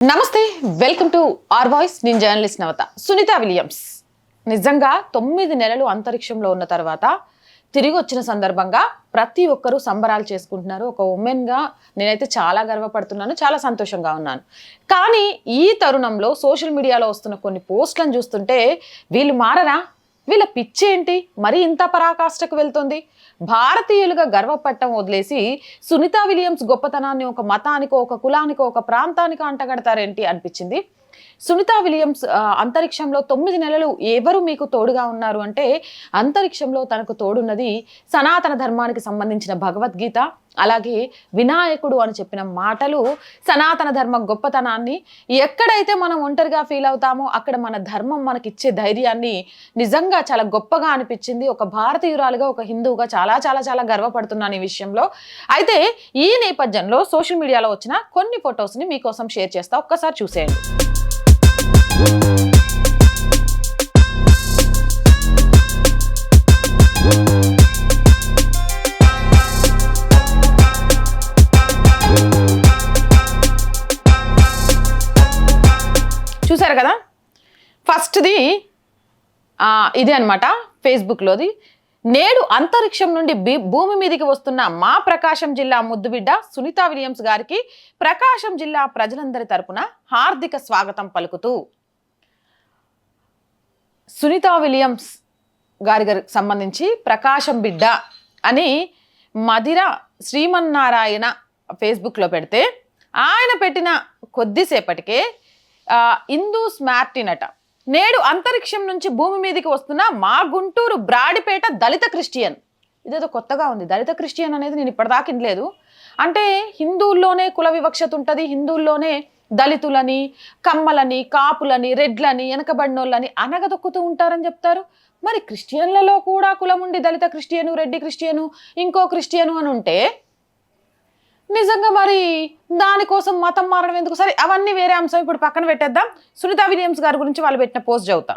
నమస్తే welcome to R voice. నేను journalist నవత. Sunita Williams. నిజంగా తొమ్మిది నెలలు అంతరిక్షంలో ఉన్న తర్వాత తిరిగి వచ్చిన సందర్భంగా ప్రతి ఒక్కరూ సంబరాలు చేసుకుంటున్నారు. ఒక ఉమెన్గా నేనైతే చాలా గర్వపడుతున్నాను చాలా సంతోషంగా ఉన్నాను. కానీ ఈ తరుణంలో సోషల్ మీడియాలో వస్తున్న కొన్ని పోస్టులను చూస్తుంటే వీళ్ళు మారరా? వీళ్ళ పిచ్చేంటి? మరి ఇంత పరాకాష్ఠకు వెళ్తుంది? భారతీయులుగా గర్వపట్టం వదిలేసి సునీత విలియమ్స్ గొప్పతనాన్ని ఒక మతానికో ఒక కులానికో ఒక ప్రాంతానికో అంటగడతారేంటి అనిపించింది. సునీతా విలియమ్స్ అంతరిక్షంలో తొమ్మిది నెలలు ఎవరు మీకు తోడుగా ఉన్నారు అంటే అంతరిక్షంలో తనకు తోడున్నది సనాతన ధర్మానికి సంబంధించిన భగవద్గీత అలాగే వినాయకుడు అని చెప్పిన మాటలు సనాతన ధర్మ గొప్పతనాన్ని ఎక్కడైతే మనం ఒంటరిగా ఫీల్ అవుతామో అక్కడ మన ధర్మం మనకిచ్చే ధైర్యాన్ని నిజంగా చాలా గొప్పగా అనిపించింది. ఒక భారతీయురాలుగా ఒక హిందువుగా చాలా చాలా చాలా గర్వపడుతున్నాను ఈ విషయంలో. అయితే ఈ నేపథ్యంలో సోషల్ మీడియాలో వచ్చిన కొన్ని ఫొటోస్ని మీకోసం షేర్ చేస్తా. ఒక్కసారి చూసేయండి. చూసారు కదా? ఫస్ట్ది ఇదే ఇది అనమాట ఫేస్బుక్లోది. నేడు అంతరిక్షం నుండి బి- భూమి మీదకి వస్తున్న మా ప్రకాశం జిల్లా ముద్దుబిడ్డ సునీత విలియమ్స్ గారికి ప్రకాశం జిల్లా ప్రజలందరి తరపున హార్దిక స్వాగతం పలుకుతూ సునీత విలియమ్స్ గారి గారికి సంబంధించి ప్రకాశం బిడ్డ అని మదిర శ్రీమన్నారాయణ ఫేస్బుక్లో పెడితే ఆయన పెట్టిన కొద్దిసేపటికే హిందూ స్మార్టినట స్మార్టిన్ అట నేడు అంతరిక్షం నుంచి భూమి మీదకి వస్తున్న మా గుంటూరు బ్రాడిపేట దళిత క్రిస్టియన్. ఇదేదో కొత్తగా ఉంది. దళిత క్రిస్టియన్ అనేది నేను ఇప్పటిదాకా వినలేదు. అంటే హిందువుల్లోనే కుల వివక్షత ఉంటుంది. హిందువుల్లోనే దళితులని కమ్మలని కాపులని రెడ్లని వెనకబడినోళ్ళని అనగదొక్కుతూ ఉంటారని చెప్తారు. మరి క్రిస్టియన్లలో కూడా కులం ఉండి దళిత క్రిస్టియను రెడ్డి క్రిస్టియను ఇంకో క్రిస్టియను అని ఉంటే నిజంగా మరి దానికోసం మతం మారడం ఎందుకు? సరే అవన్నీ వేరే అంశం. ఇప్పుడు పక్కన పెట్టేద్దాం. సునీత విలియమ్స్ గారి గురించి వాళ్ళు పెట్టిన పోస్ట్ చదువుతాం.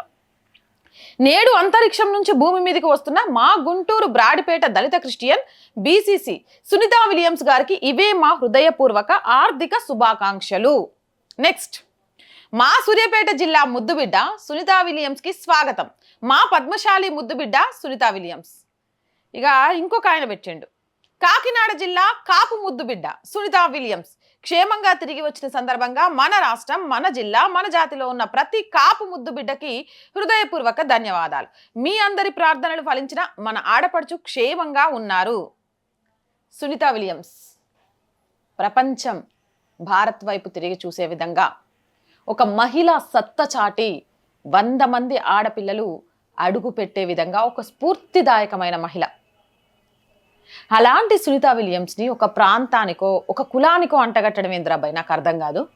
నేడు అంతరిక్షం నుంచి భూమి మీదకి వస్తున్న మా Guntur Brodipet Dalit Christian BCC Sunita Williams గారికి ఇవే మా హృదయపూర్వక ఆర్థిక శుభాకాంక్షలు. నెక్స్ట్ మా సూర్యాపేట జిల్లా ముద్దుబిడ్డ సునీత విలియమ్స్కి స్వాగతం. మా పద్మశాలి ముద్దుబిడ్డ సునీత విలియమ్స్. ఇక ఇంకొక ఆయన పెట్టిండు. కాకినాడ జిల్లా కాపు ముద్దుబిడ్డ సునీత విలియమ్స్. క్షేమంగా తిరిగి వచ్చిన సందర్భంగా మన రాష్ట్రం మన జిల్లా మన జాతిలో ఉన్న ప్రతి కాపు ముద్దు బిడ్డకి హృదయపూర్వక ధన్యవాదాలు. మీ అందరి ప్రార్థనలు ఫలించిన మన ఆడపడుచు క్షేమంగా ఉన్నారు. సునీత విలియమ్స్. ప్రపంచం భారత్ వైపు తిరిగి చూసే విధంగా ఒక మహిళ సత్త చాటి వంద మంది ఆడపిల్లలు అడుగు పెట్టే విధంగా ఒక స్ఫూర్తిదాయకమైన మహిళ. అలాంటి సునీత విలియమ్స్ని ఒక ప్రాంతానికో ఒక కులానికో అంటగట్టడం ఏంద్రాబాయ్ నాకు అర్థం కాదు.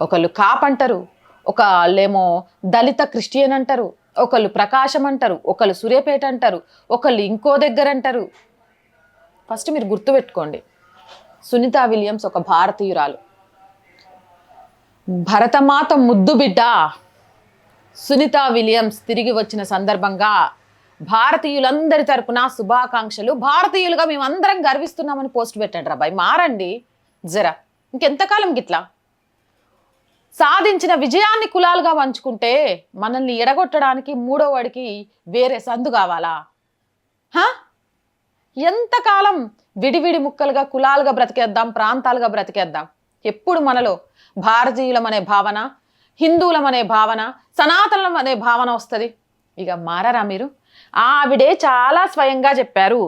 ఒకళ్ళు కాప్ అంటారు ఒకళ్ళేమో దళిత క్రిస్టియన్ అంటారు ఒకళ్ళు ప్రకాశం అంటారు ఒకళ్ళు సూర్యపేట అంటారు ఒకళ్ళు ఇంకో దగ్గర అంటారు. ఫస్ట్ మీరు గుర్తుపెట్టుకోండి సునీత విలియమ్స్ ఒక భారతీయురాలు. భరతమాత ముద్దు బిడ్డ సునీత విలియమ్స్ తిరిగి వచ్చిన సందర్భంగా భారతీయులందరి తరపున శుభాకాంక్షలు. భారతీయులుగా మేమందరం గర్విస్తున్నామని పోస్ట్ పెట్టండి రాబాయ్ మారండి. జరా. ఇంకెంతకాలం గిట్లా? సాధించిన విజయాన్ని కులాలుగా పంచుకుంటే మనల్ని ఎడగొట్టడానికి మూడోవాడికి వేరే సందు కావాలా? హా? ఎంతకాలం విడివిడి ముక్కలుగా కులాలుగా బ్రతికేద్దాం ప్రాంతాలుగా బ్రతికేద్దాం? ఎప్పుడు మనలో భారతీయులమనే భావన హిందువులం అనే భావన సనాతనం అనే భావన వస్తుంది? ఇక మారరా మీరు? ఆవిడే చాలా స్వయంగా చెప్పారు.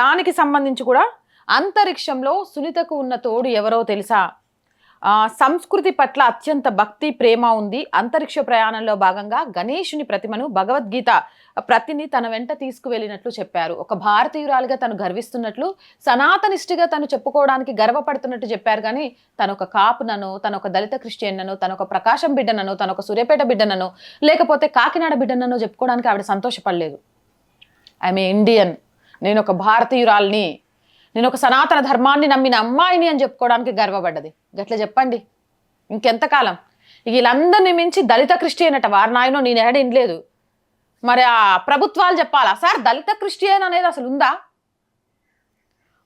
దానికి సంబంధించి కూడా అంతరిక్షంలో సునీతకు ఉన్న తోడు ఎవరో తెలుసా? సంస్కృతి పట్ల అత్యంత భక్తి ప్రేమ ఉంది. అంతరిక్ష ప్రయాణంలో భాగంగా గణేషుని ప్రతిమను భగవద్గీత ప్రతిని తన వెంట తీసుకువెళ్ళినట్లు చెప్పారు. ఒక భారతీయురాలుగా తను గర్విస్తున్నట్లు సనాతనిష్టిగా తను చెప్పుకోవడానికి గర్వపడుతున్నట్టు చెప్పారు. కానీ తను ఒక కాపునను తను ఒక దళిత క్రిస్టియన్నను తను ఒక ప్రకాశం బిడ్డనను తను ఒక సూర్యాపేట బిడ్డనను లేకపోతే కాకినాడ బిడ్డనను చెప్పుకోవడానికి ఆవిడ సంతోషపడలేదు. I'm Indian. నేను ఒక భారతీయురాల్ని నేను ఒక సనాతన ధర్మాన్ని నమ్మిన అమ్మాయిని అని చెప్పుకోవడానికి గర్వపడ్డది. గట్ల చెప్పండి. ఇంకెంతకాలం వీళ్ళందరినీ మించి దళిత క్రిస్టియన్ అట వారినాయనో నేను ఎక్కడ లేదు మరి ఆ ప్రభుత్వాలు చెప్పాలా? సార్ దళిత క్రిస్టియన్ అనేది అసలు ఉందా?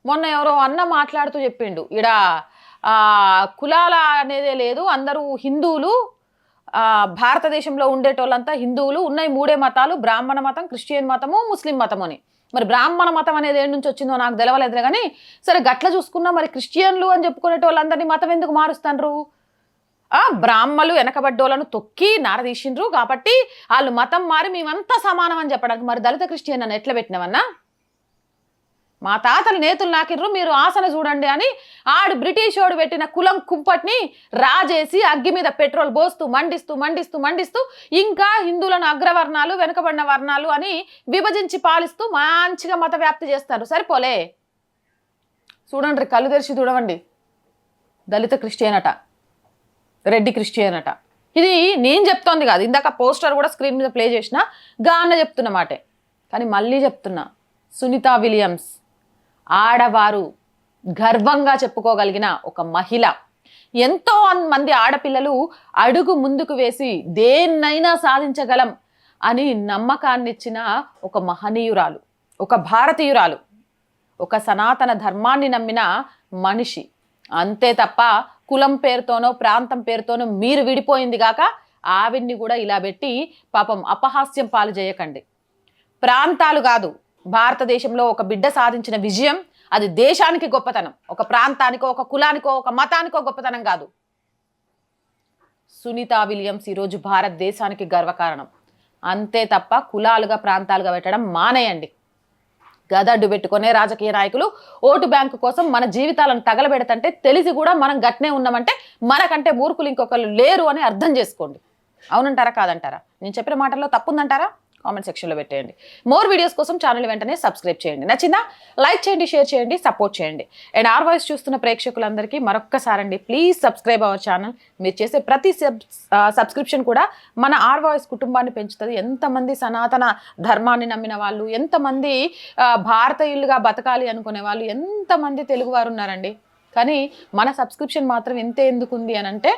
మొన్న ఎవరో అన్న మాట్లాడుతూ చెప్పిండు. ఈడ కులాల అనేదే లేదు. అందరూ హిందువులు. భారతదేశంలో ఉండేటోళ్ళంతా హిందువులు. ఉన్నాయి మూడే మతాలు. బ్రాహ్మణ మతం క్రిస్టియన్ మతము ముస్లిం మతము అని. మరి బ్రాహ్మణ మతం అనేది ఏడు నుంచి వచ్చిందో నాకు తెలవలేదు కానీ సరే గట్ల చూసుకున్నా మరి క్రిస్టియన్లు అని చెప్పుకునే వాళ్ళందరినీ మతం ఎందుకు మారుస్తారు ఆ బ్రాహ్మలు వెనకబడ్డోళ్ళను తొక్కి నారదీసిండ్రు కాబట్టి వాళ్ళు మతం మారి మేమంతా సమానం అని చెప్పడానికి మరి దళిత క్రిస్టియన్ అని ఎట్లా పెట్టినవన్నా? మా తాతలు నేతులు నాకిర్రు మీరు ఆసన చూడండి అని ఆడు బ్రిటిషోడు పెట్టిన కులం కుంపట్ని రాజేసి అగ్గి మీద పెట్రోల్ పోస్తూ మండిస్తూ మండిస్తూ మండిస్తూ ఇంకా హిందువులను అగ్రవర్ణాలు వెనుకబడిన వర్ణాలు అని విభజించి పాలిస్తూ మంచిగా మత వ్యాప్తి చేస్తారు. సరిపోలే. చూడండి కళ్ళు తెరిచి చూడవండి. దళిత క్రిస్టియన్ అట రెడ్డి క్రిస్టియన్ అట ఇది నేను చెప్తోంది కాదు ఇందాక పోస్టర్ కూడా స్క్రీన్ మీద ప్లే చేసిన గా అన్న చెప్తున్న మాటే. కానీ మళ్ళీ చెప్తున్నా సునీత విలియమ్స్. ఆడవారు గర్వంగా చెప్పుకోగలిగిన ఒక మహిళ. ఎంతో మంది ఆడపిల్లలు అడుగు ముందుకు వేసి దేన్నైనా సాధించగలం అని నమ్మకాన్ని ఇచ్చిన ఒక మహనీయురాలు ఒక భారతీయురాలు ఒక సనాతన ధర్మాన్ని నమ్మిన మనిషి. అంతే తప్ప కులం పేరుతోనో ప్రాంతం పేరుతోనో మీరు విడిపోయింది గాక ఆవిడ్ని కూడా ఇలా పెట్టి పాపం అపహాస్యం పాలు చేయకండి. ప్రాంతాలు కాదు భారతదేశంలో ఒక బిడ్డ సాధించిన విజయం అది దేశానికి గొప్పతనం. ఒక ప్రాంతానికో ఒక కులానికో ఒక మతానికో గొప్పతనం కాదు. సునీత విలియమ్స్ ఈరోజు భారతదేశానికి గర్వకారణం. అంతే తప్ప కులాలుగా ప్రాంతాలుగా పెట్టడం మానేయండి. గదడ్డు పెట్టుకునే రాజకీయ నాయకులు ఓటు బ్యాంకు కోసం మన జీవితాలను తగలబెడతంటే తెలిసి కూడా మనం గట్నే ఉన్నామంటే మనకంటే మూర్ఖులు ఇంకొకరు లేరు అని అర్థం చేసుకోండి. అవునంటారా కాదంటారా? నేను చెప్పిన మాటల్లో తప్పుందంటారా? కామెంట్ సెక్షన్లో పెట్టేయండి. మోర్ వీడియోస్ కోసం ఛానల్ వెంటనే సబ్స్క్రైబ్ చేయండి. నచ్చిందా? లైక్ చేయండి షేర్ చేయండి సపోర్ట్ చేయండి. అండ్ ఆర్ వాయిస్ చూస్తున్న ప్రేక్షకులందరికీ మరొక్కసారి అండి ప్లీజ్ సబ్స్క్రైబ్ అవర్ ఛానల్ మీరు చేసే ప్రతి సబ్ సబ్స్క్రిప్షన్ కూడా మన ఆర్ వాయిస్ కుటుంబాన్ని పెంచుతుంది. ఎంతమంది సనాతన ధర్మాన్ని నమ్మిన వాళ్ళు ఎంతమంది భారతీయులుగా బతకాలి అనుకునే వాళ్ళు ఎంతమంది తెలుగువారు ఉన్నారండి. కానీ మన సబ్స్క్రిప్షన్ మాత్రం ఎంత ఎందుకుంది అని అంటే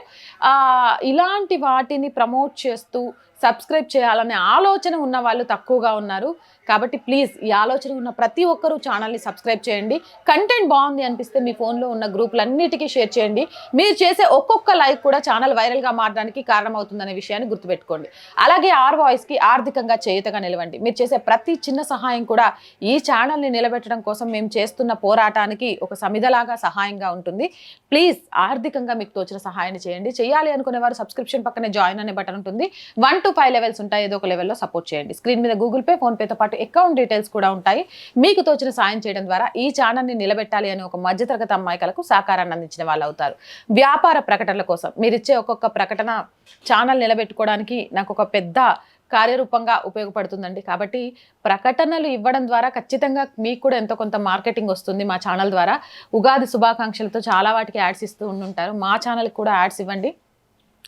ఇలాంటి వాటిని ప్రమోట్ చేస్తూ సబ్స్క్రైబ్ చేయాలనే ఆలోచన ఉన్న వాళ్ళు తక్కువగా ఉన్నారు. కాబట్టి ప్లీజ్ ఈ ఆలోచన ఉన్న ప్రతి ఒక్కరూ ఛానల్ని సబ్స్క్రైబ్ చేయండి. కంటెంట్ బాగుంది అనిపిస్తే మీ ఫోన్లో ఉన్న గ్రూపులన్నిటికీ షేర్ చేయండి. మీరు చేసే ఒక్కొక్క లైక్ కూడా ఛానల్ వైరల్గా మారడానికి కారణమవుతుందనే విషయాన్ని గుర్తుపెట్టుకోండి. అలాగే ఆర్ వాయిస్కి ఆర్థికంగా చేయుతగా నిలవండి. మీరు చేసే ప్రతి చిన్న సహాయం కూడా ఈ ఛానల్ని నిలబెట్టడం కోసం మేము చేస్తున్న పోరాటానికి ఒక సమిధలాగా సహాయంగా ఉంటుంది. ప్లీజ్ ఆర్థికంగా మీకు తోచిన సహాయాన్ని చేయండి. చేయాలి అనుకునే వారు సబ్స్క్రిప్షన్ పక్కనే జాయిన్ అనే బటన్ ఉంటుంది. వన్ టు ఫైవ్ లెవెల్స్ ఉంటాయి. ఏదో ఒక లెవెల్లో సపోర్ట్ చేయండి. స్క్రీన్ మీద గూగుల్ పే ఫోన్పేతో పాటు అకౌంట్ డీటెయిల్స్ కూడా ఉంటాయి. మీకు తోచిన సాయం చేయడం ద్వారా ఈ ఛానల్ని నిలబెట్టాలి అని ఒక మధ్యతరగతి అమ్మాయికలకు సహకారాన్ని అందించిన వాళ్ళు అవుతారు. వ్యాపార ప్రకటనల కోసం మీరు ఇచ్చే ఒక్కొక్క ప్రకటన ఛానల్ నిలబెట్టుకోవడానికి నాకు ఒక పెద్ద కార్యరూపంగా ఉపయోగపడుతుందండి. కాబట్టి ప్రకటనలు ఇవ్వడం ద్వారా ఖచ్చితంగా మీకు కూడా ఎంతో కొంత మార్కెటింగ్ వస్తుంది మా ఛానల్ ద్వారా. ఉగాది శుభాకాంక్షలతో చాలా వాటికి యాడ్స్ ఇస్తూ ఉంటుంటారు మా ఛానల్కి కూడా యాడ్స్ ఇవ్వండి.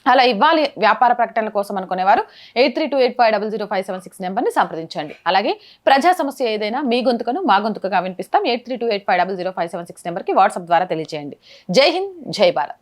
అలా ఇవ్వాలి వ్యాపార ప్రకటనల కోసం అనుకునేవారు. Eight three two eight five double zero five seven six నెంబర్ని సంప్రదించండి. అలాగే ప్రజా సమస్య ఏదైనా మీ గొంతుకను మా గొంతుకగా వినిపిస్తాం. Eight three two eight five double zero five seven six నెంబర్కి వాట్సాప్ ద్వారా తెలియజేయండి. జై హింద్ జై భారత్.